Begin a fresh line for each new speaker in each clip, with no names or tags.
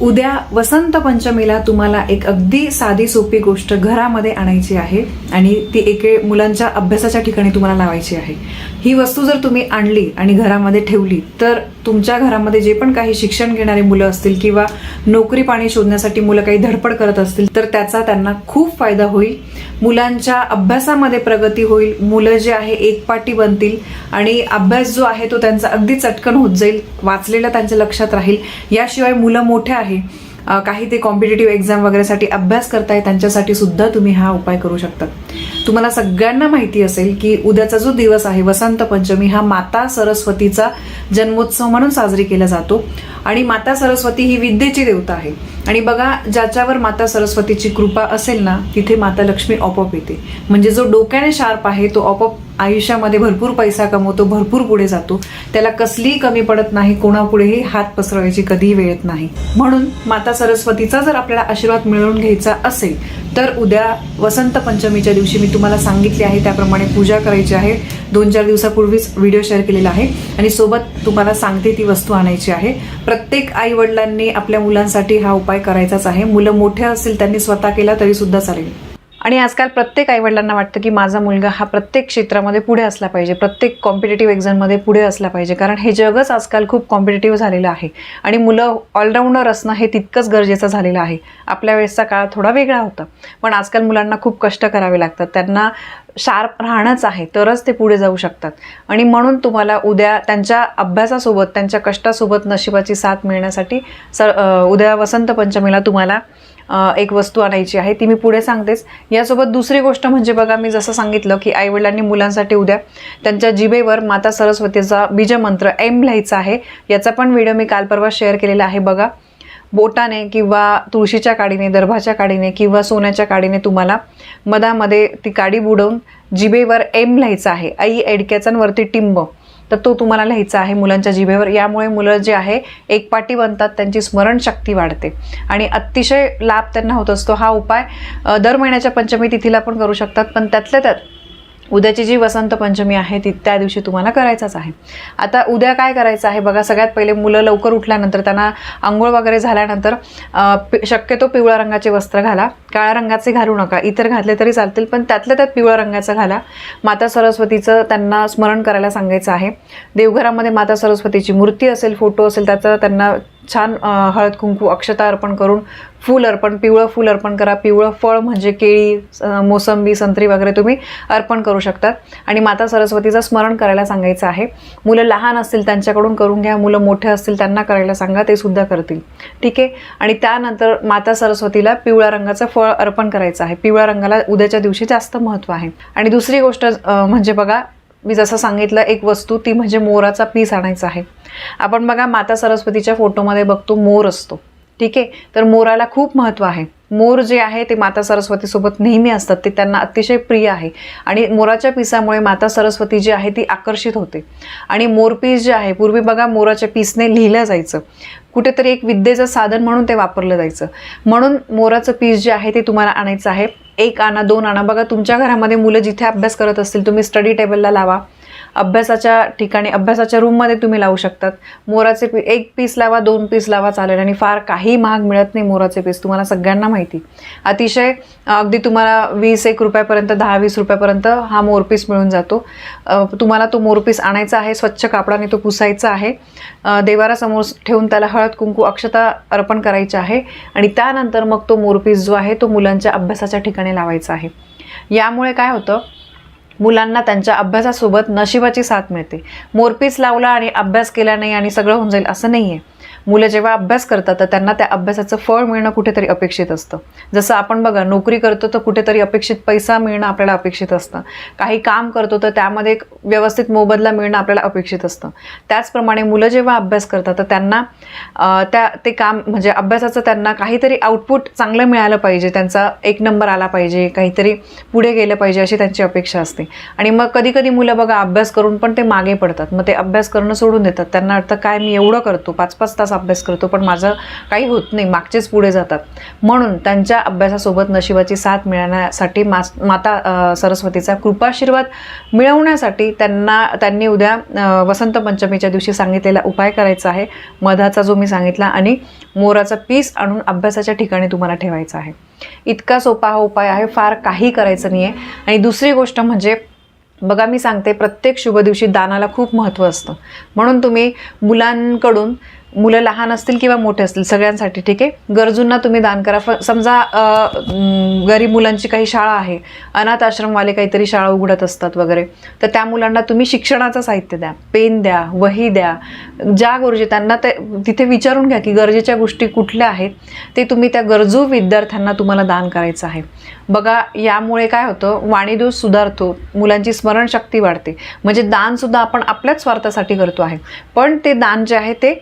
उद्या वसंत पंचमीला तुम्हाला एक अगदी साधी सोपी गोष्ट घरामध्ये आणायची आहे आणि ती एके मुलांच्या अभ्यासाच्या ठिकाणी तुम्हाला लावायची आहे. ही वस्तू जर तुम्ही आणली आणि घरामध्ये ठेवली तर तुमच्या घरामध्ये जे पण काही शिक्षण घेणारे मुलं असतील किंवा नोकरी पाणी शोधण्यासाठी मुलं काही धडपड करत असतील तर त्याचा त्यांना खूप फायदा होईल. मुलांच्या अभ्यासामध्ये प्रगती होईल मुलं जे आहे एकपाटी बनतील आणि अभ्यास जो आहे तो त्यांचा अगदी चटकन होत जाईल वाचलेलं त्यांच्या लक्षात राहील. याशिवाय मुलं मोठे आहे. काही ते कॉम्पिटेटिव्ह एक्झाम वगैरेसाठी अभ्यास करताय त्यांच्यासाठी सुद्धा तुम्ही हा उपाय करू शकता. तुम्हाला सगळ्यांना माहिती असेल की उद्याचा जो दिवस आहे वसंत पंचमी हा माता सरस्वतीचा जन्मोत्सव म्हणून साजरी केला जातो. आणि माता सरस्वती ही विद्येची देवता आहे. आणि बघा ज्याच्यावर माता सरस्वतीची कृपा असेल ना तिथे माता लक्ष्मी आपोआप येते. म्हणजे जो डोक्याने शार्प आहे तो आपोआप आयुष्यामध्ये भरपूर पैसा कमवतो भरपूर पुढे जातो. त्याला कसलीही कमी पडत नाही कोणापुढेही हात पसरवायची कधीही वेळ येत नाही. म्हणून माता सरस्वतीचा जर आपल्याला आशीर्वाद मिळवून घ्यायचा असेल तर उद्या वसंत पंचमीच्या दिवशी मी तुम्हाला सांगितले आहे त्याप्रमाणे पूजा करायची आहे. दोन चार दिवसापूर्वीच व्हिडिओ शेअर केलेला आहे आणि सोबत तुम्हाला सांगते ती वस्तू आणायची आहे. प्रत्येक आई वडिलांनी आपल्या मुलांसाठी हा उपाय करायचाच आहे. मुलं मोठे असतील त्यांनी स्वतः केला तरी सुद्धा चालेल. आणि आजकाल प्रत्येक आईवडिलांना वाटतं की माझा मुलगा हा प्रत्येक क्षेत्रामध्ये पुढे असला पाहिजे प्रत्येक कॉम्पिटेटिव्ह एक्झाममध्ये पुढे असला पाहिजे. कारण हे जगच आजकाल खूप कॉम्पिटेटिव्ह झालेलं आहे. आणि मुलं ऑलराऊंडर असणं हे तितकंच गरजेचं झालेलं आहे. आपल्या वेळेसचा काळ थोडा वेगळा होता. पण आजकाल मुलांना खूप कष्ट करावे लागतात. त्यांना शार्प राहणंच आहे तरच ते पुढे जाऊ शकतात. आणि म्हणून तुम्हाला उद्या त्यांच्या अभ्यासासोबत त्यांच्या कष्टासोबत नशिबाची साथ मिळण्यासाठी सर उद्या वसंत पंचमीला तुम्हाला एक वस्तू आणायची आहे ती मी पुढे सांगतेच. यासोबत दुसरी गोष्ट म्हणजे बघा मी जसं सांगितलं की आईवडिलांनी मुलांसाठी उद्या त्यांच्या जिभेवर माता सरस्वतीचा बीजमंत्र एम लिहायचा आहे. याचा पण व्हिडिओ मी काल परवा शेअर केलेला आहे बघा. बोटाने किंवा तुळशीच्या काडीने दर्भाच्या काडीने किंवा सोन्याच्या काडीने तुम्हाला मधामध्ये ती काडी बुडवून जिभेवर एम लिहायचं आहे. आई एडक्याचांवरती टिंब. तर तो तुम्हाला लिहायचा आहे मुलांच्या जिभेवर. यामुळे मुलं जे आहे एकपाटी बनतात त्यांची स्मरणशक्ती वाढते. आणि अतिशय लाभ त्यांना होत असतो. हा उपाय दर महिन्याच्या पंचमी तिथीला पण करू शकतात. पण त्यातल्या त्यात उद्याची जी वसंत पंचमी आहे ती त्या दिवशी तुम्हाला करायचाच आहे. आता उद्या काय करायचं आहे? बघा सगळ्यात पहिले मुलं लवकर उठल्यानंतर त्यांना आंघोळ वगैरे झाल्यानंतर पि- शक्यतो पिवळ्या रंगाचे वस्त्र घाला. काळ्या रंगाचे घालू नका. इतर घातले तरी चालतील पण त्यातल्या त्यात पिवळ्या रंगाचं घाला. माता सरस्वतीचं त्यांना स्मरण करायला सांगायचं आहे. देवघरामध्ये माता सरस्वतीची मूर्ती असेल फोटो असेल त्याचं त्यांना छान हळद कुंकू अक्षता अर्पण करून फूल अर्पण पिवळं फूल अर्पण करा. पिवळं फळ म्हणजे केळी मोसंबी संत्री वगैरे तुम्ही अर्पण करू शकतात आणि माता सरस्वतीचं स्मरण करायला सांगायचं आहे. मुलं लहान असतील त्यांच्याकडून करून घ्या. मुलं मोठे असतील त्यांना करायला सांगा. ते सुद्धा करतील. ठीक आहे? आणि त्यानंतर माता सरस्वतीला पिवळ्या रंगाचं फळ अर्पण करायचं आहे. पिवळ्या रंगाला उद्याच्या दिवशी जास्त महत्त्व आहे. आणि दुसरी गोष्ट म्हणजे बघा मी जसं सांगितलं एक वस्तू ती म्हणजे मोराचा पीस आणायचा आहे. आपण बघा माता सरस्वतीच्या फोटोमध्ये बघतो मोर असतो. ठीक आहे? तर मोराला खूप महत्त्व आहे. मोर जे आहे ते माता सरस्वतीसोबत नेहमी असतात. ते त्यांना अतिशय प्रिय आहे. आणि मोराच्या पिसामुळे माता सरस्वती जी आहे ती आकर्षित होते. आणि मोरपीस जे आहे पूर्वी बघा मोराच्या पीसने लिहिलं जायचं. कुठेतरी एक विद्येचं साधन म्हणून ते वापरलं जायचं. म्हणून मोराचं पीस जे आहे ते तुम्हाला आणायचं आहे. एक आणा दोन आणा. बघा तुमच्या घरामध्ये मुलं जिथे अभ्यास करत असतील तुम्ही स्टडी टेबलला लावा. अभ्यासाच्या ठिकाणी अभ्यासाच्या रूममध्ये तुम्ही लावू शकतात. मोराचे पी एक पीस लावा दोन पीस लावा चालेल. आणि फार काही महाग मिळत नाही मोराचे पीस तुम्हाला सगळ्यांना माहिती. अतिशय अगदी तुम्हाला वीस एक रुपयापर्यंत दहा वीस रुपयापर्यंत हा मोरपीस मिळून जातो. तुम्हाला तो मोरपीस आणायचा आहे स्वच्छ कापडाने तो पुसायचा आहे. देवारासमोर ठेवून त्याला हळद कुंकू अक्षता अर्पण करायची आहे. आणि त्यानंतर मग तो मोरपीस जो आहे तो मुलांच्या अभ्यासाच्या ठिकाणी लावायचा आहे. यामुळे काय होतं मुलांना त्यांच्या अभ्यासासोबत नशिबाची साथ मिळते. मोरपीस लावला आणि अभ्यास केला नाही आणि सगळं होऊन जाईल असं नाही आहे मुलं जेव्हा अभ्यास करतात तर त्यांना त्या अभ्यासाचं फळ मिळणं कुठेतरी अपेक्षित असतं. जसं आपण बघा नोकरी करतो तर कुठेतरी अपेक्षित पैसा मिळणं आपल्याला अपेक्षित असतं. काही काम करतो तर त्यामध्ये एक व्यवस्थित मोबदला मिळणं आपल्याला अपेक्षित असतं. त्याचप्रमाणे मुलं जेव्हा अभ्यास करतात तर त्यांना त्या ते काम म्हणजे अभ्यासाचं त्यांना काहीतरी आउटपुट चांगलं मिळालं पाहिजे. त्यांचा एक नंबर आला पाहिजे काहीतरी पुढे गेलं पाहिजे अशी त्यांची अपेक्षा असते. आणि मग कधी कधी मुलं बघा अभ्यास करून पण ते मागे पडतात. मग ते अभ्यास करणं सोडून देतात. त्यांना अर्थ काय मी एवढं करतो? पाच पाच तास अभ्यास करतो पण माझं काही होत नाही मागचेच पुढे जातात. म्हणून त्यांच्या अभ्यासासोबत नशिबाची साथ मिळण्यासाठी मास माता सरस्वतीचा कृपाशीर्वाद मिळवण्यासाठी त्यांना त्यांनी उद्या वसंत पंचमीच्या दिवशी सांगितलेला उपाय करायचा आहे. मधाचा जो मी सांगितला आणि मोराचा पीस आणून अभ्यासाच्या ठिकाणी तुम्हाला ठेवायचा आहे. इतका सोपा हा उपाय आहे फार काही करायचं नाही आहे आणि दुसरी गोष्ट म्हणजे बघा मी सांगते प्रत्येक शुभ दिवशी दानाला खूप महत्त्व असतं. म्हणून तुम्ही मुलांकडून मुलं लहान असतील किंवा मोठे असतील सगळ्यांसाठी ठीक आहे. गरजूंना तुम्ही दान करा. फ समजा गरीब मुलांची काही शाळा आहे अनाथ आश्रमवाले काहीतरी शाळा उघडत असतात वगैरे तर त्या मुलांना तुम्ही शिक्षणाचं साहित्य द्या पेन द्या वही द्या. ज्या गरजे त्यांना ते तिथे विचारून घ्या की गरजेच्या गोष्टी कुठल्या आहेत ते तुम्ही त्या गरजू विद्यार्थ्यांना तुम्हाला दान करायचं आहे. बघा यामुळे काय होतं वाणीदोष सुधारतो मुलांची स्मरणशक्ती वाढते. म्हणजे दानसुद्धा आपण आपल्याच स्वार्थासाठी करतो आहे. पण ते दान जे आहे ते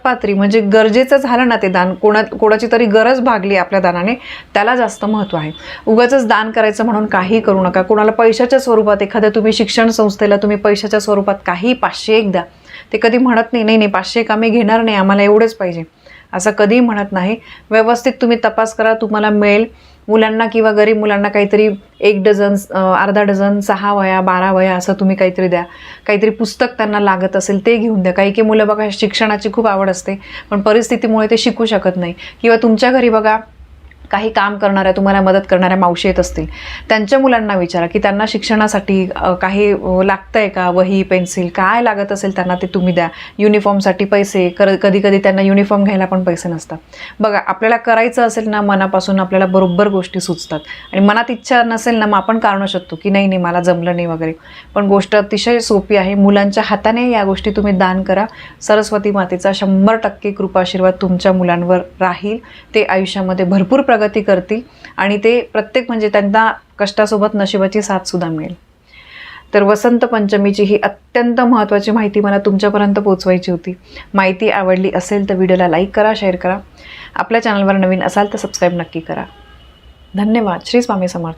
सत्पात्री म्हणजे गरजेचं झालं ना ते दान कोणा कोणाची तरी गरज भागली आपल्या दानाने त्याला जास्त महत्त्व आहे. उगाच दान करायचं म्हणून काही करू नका. कोणाला पैशाच्या स्वरूपात एखाद्या तुम्ही शिक्षण संस्थेला तुम्ही पैशाच्या स्वरूपात काही पाचशे एक द्या. ते कधी म्हणत नाही नाही नाही पाचशे एक आम्ही घेणार नाही आम्हाला एवढेच पाहिजे. असं कधीही म्हणत नाही. व्यवस्थित तुम्ही तपास करा तुम्हाला मिळेल. मुलांना किंवा गरीब मुलांना काहीतरी एक डझन अर्धा डझन सहा वया बारा वया असं तुम्ही काहीतरी द्या. काहीतरी पुस्तक त्यांना लागत असेल ते घेऊन द्या. काही काही मुलं बघा शिक्षणाची खूप आवड असते पण परिस्थितीमुळे ते शिकू शकत नाही. किंवा तुमच्या घरी बघा काही काम करणाऱ्या तुम्हाला मदत करणाऱ्या मावशी येत असतील त्यांच्या मुलांना विचारा की त्यांना शिक्षणासाठी काही लागतं आहे का? वही पेन्सिल काय लागत असेल त्यांना ते तुम्ही द्या. युनिफॉर्मसाठी पैसे कर कधी कधी त्यांना युनिफॉर्म घ्यायला पण पैसे नसतात. बघा आपल्याला करायचं असेल ना मनापासून आपल्याला बरोबर गोष्टी सुचतात. आणि मनात इच्छा नसेल ना मग आपण कारणं शकतो की नाही नाही मला जमलं नाही वगैरे. पण गोष्ट अतिशय सोपी आहे. मुलांच्या हाताने या गोष्टी तुम्ही दान करा. सरस्वती मातेचा शंभर टक्के कृपाशीर्वाद तुमच्या मुलांवर राहील. ते आयुष्यामध्ये भरपूर प्रगती करतील आणि ते प्रत्येक म्हणजे त्यांना कष्टासोबत नशिबाची साथसुद्धा मिळेल. तर वसंत पंचमीची ही अत्यंत महत्त्वाची माहिती मला तुमच्यापर्यंत पोहोचवायची होती. माहिती आवडली असेल तर व्हिडिओला लाईक करा शेअर करा. आपल्या चॅनलवर नवीन असाल तर सबस्क्राईब नक्की करा. धन्यवाद. श्री स्वामी समर्थ.